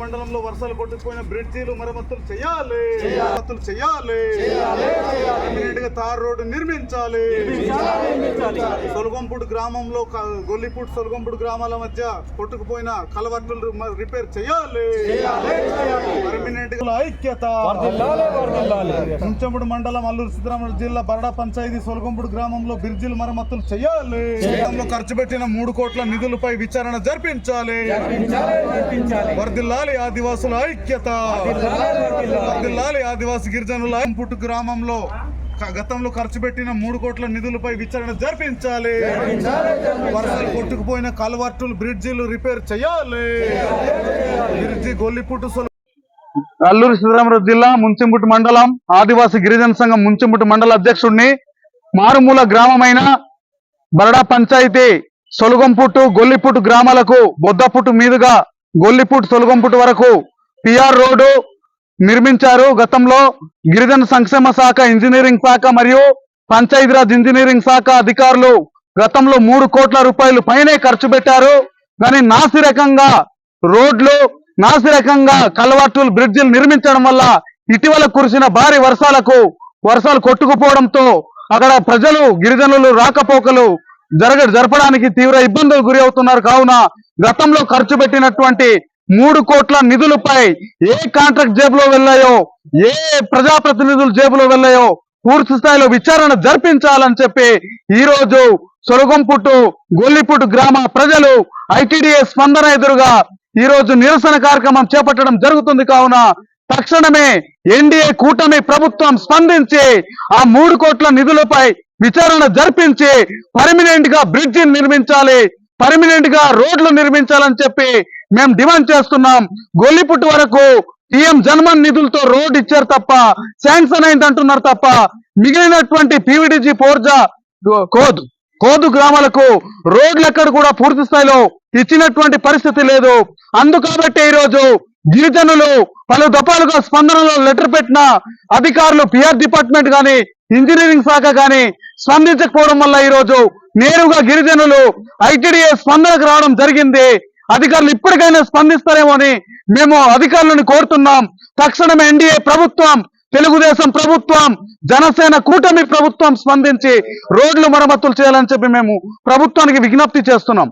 మండలంలో వర్షాలు కొట్టుకుపోయిన బ్రిడ్జీలు మరమ్మతులు చేయాలి. మరమ్మతులు చేయాలి. తార్ రోడ్డు నిర్మించాలి. సొలగంపూడి గ్రామంలో గొల్లిపూడి సొలగంపూడి గ్రామాల మధ్య కొట్టుకుపోయిన కలవట్టులు మ- రిపేర్ చేయాలి. పర్మినెంట్ ఐక్యత. ముంచంపుడు మండలం అల్లూరు సిద్ధరామరాజు జిల్లా బరడా పంచాయతీ సొలగంపుడు గ్రామంలో బ్రిడ్జిలు మరమ్మతులు చేయాలి. గతంలో ఖర్చు పెట్టిన మూడు కోట్ల నిధులపై విచారణ జరిపించాలి. వర్దిల్లాలి ఆదివాసుల ఐక్యత. వర్దిల్లాలి ఆదివాసి గిరిజనుల పుట్టు గ్రామంలో గతంలో ఖర్చు పెట్టిన మూడు కోట్ల నిధులపై విచారణ జరిపించాలి. వరదలు కొట్టుకుపోయిన కలవర్టులు బ్రిడ్జిలు రిపేర్ చేయాలి. బ్రిడ్జి గొల్లిపుట్టు అల్లూరు సీతారామరాజు జిల్లా ముంచెంపుట్టు మండలం ఆదివాసి గిరిజన సంఘం ముంచెంపుట్టు మండల అధ్యక్షుడిని మారుమూల గ్రామమైన బరడా పంచాయతీ సొలగంపుట్టు గొల్లిపుట్టు గ్రామాలకు బొద్దపుట్టు మీదుగా గొల్లిపుట్టు సొలగంపుట్టు వరకు పిఆర్ రోడ్డు నిర్మించారు గతంలో గిరిజన సంక్షేమ శాఖ ఇంజనీరింగ్ శాఖ మరియు పంచాయతీరాజ్ ఇంజనీరింగ్ శాఖ అధికారులు గతంలో మూడు కోట్ల రూపాయలు పైనే ఖర్చు పెట్టారు. కానీ నాసిరకంగా రోడ్లు నాసిరకంగా కలవాటులు బ్రిడ్జిలు నిర్మించడం వల్ల ఇటీవల కురిసిన భారీ వర్షాలకు వర్షాలు కొట్టుకుపోవడంతో అక్కడ ప్రజలు గిరిజనులు రాకపోకలు జరగ జరపడానికి తీవ్ర ఇబ్బందులు గురి అవుతున్నారు. కావున గతంలో ఖర్చు పెట్టినటువంటి మూడు కోట్ల నిధులపై ఏ కాంట్రాక్ట్ జేబులో వెళ్ళాయో ఏ ప్రజాప్రతినిధులు జేబులో వెళ్ళాయో పూర్తి స్థాయిలో విచారణ జరిపించాలని చెప్పి ఈ రోజు సొలగంపుట్టు గొల్లిపుట్టు గ్రామ ప్రజలు ఐటీడీఏ స్పందన ఎదురుగా ఈ రోజు నిరసన కార్యక్రమం చేపట్టడం జరుగుతుంది కావున తక్షణమే ఎన్డీఏ కూటమి ప్రభుత్వం స్పందించి ఆ మూడు కోట్ల నిధులపై విచారణ జరిపించి పర్మినెంట్గా బ్రిడ్జి నిర్మించాలి పర్మినెంట్గా రోడ్లు నిర్మించాలని చెప్పి మేము డిమాండ్ చేస్తున్నాం గొల్లిపుట్టు వరకు పిఎం జన్మన్ నిధులతో రోడ్ ఇచ్చారు తప్ప శాంక్షన్ అయింది అంటున్నారు తప్ప మిగిలినటువంటి పీవీడీజీ పోర్జా కోదు కోదు గ్రామాలకు రోడ్లు ఎక్కడ కూడా పూర్తి స్థాయిలో ఇచ్చినటువంటి పరిస్థితి లేదు. అందుకాబట్టి ఈ రోజు గిరిజనులు పలు దఫాలుగా స్పందనలో లెటర్ పెట్టిన అధికారులు పిఆర్ డిపార్ట్మెంట్ కానీ ఇంజనీరింగ్ శాఖ కానీ స్పందించకపోవడం వల్ల ఈ రోజు నేరుగా గిరిజనులు ఐటీడీఏ స్పందనకు రావడం జరిగింది. అధికారులు ఇప్పటికైనా స్పందిస్తారేమో అని మేము అధికారులను కోరుతున్నాం. తక్షణమే ఎన్డీఏ ప్రభుత్వం తెలుగుదేశం ప్రభుత్వం జనసేన కూటమి ప్రభుత్వం స్పందించి రోడ్లు మరమ్మతులు చేయాలని చెప్పి మేము ప్రభుత్వానికి విజ్ఞప్తి చేస్తున్నాం.